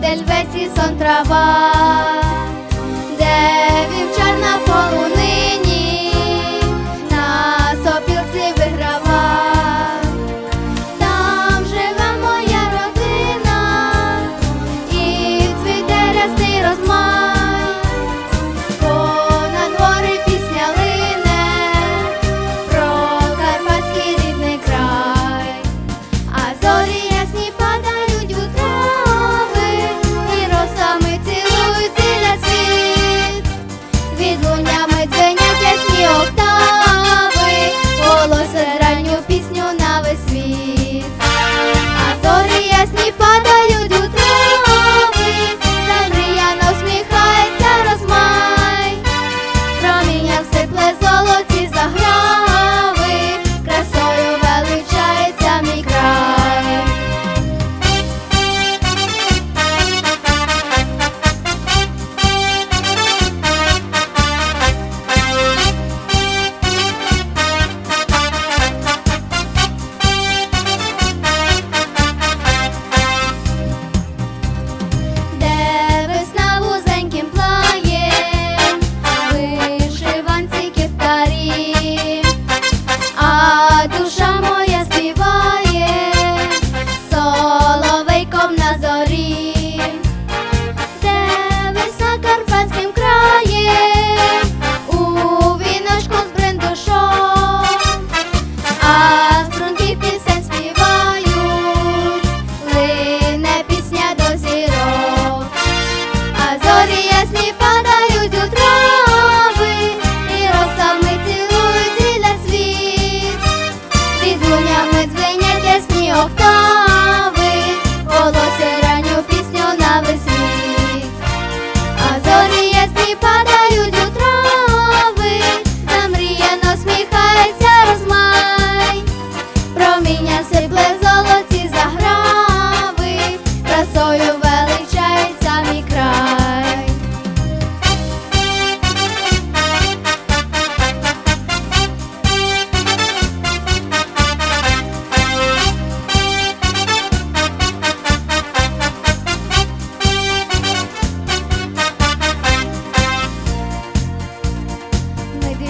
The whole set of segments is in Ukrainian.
del vesi son trabal.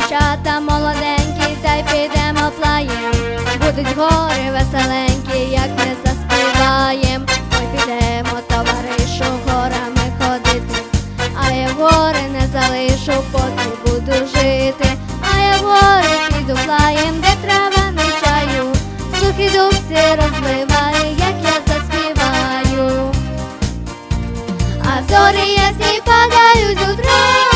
дівчата молоденькі, та й підемо плаєм, будуть гори веселенькі, як не заспіваєм, Ми підемо, товаришу, горами ходити, а я гори не залишу, поки буду жити, а я гори піду плаєм, де трава не чаю, сухі дубці розливає, як я заспіваю, а зорі я сні падають у утра.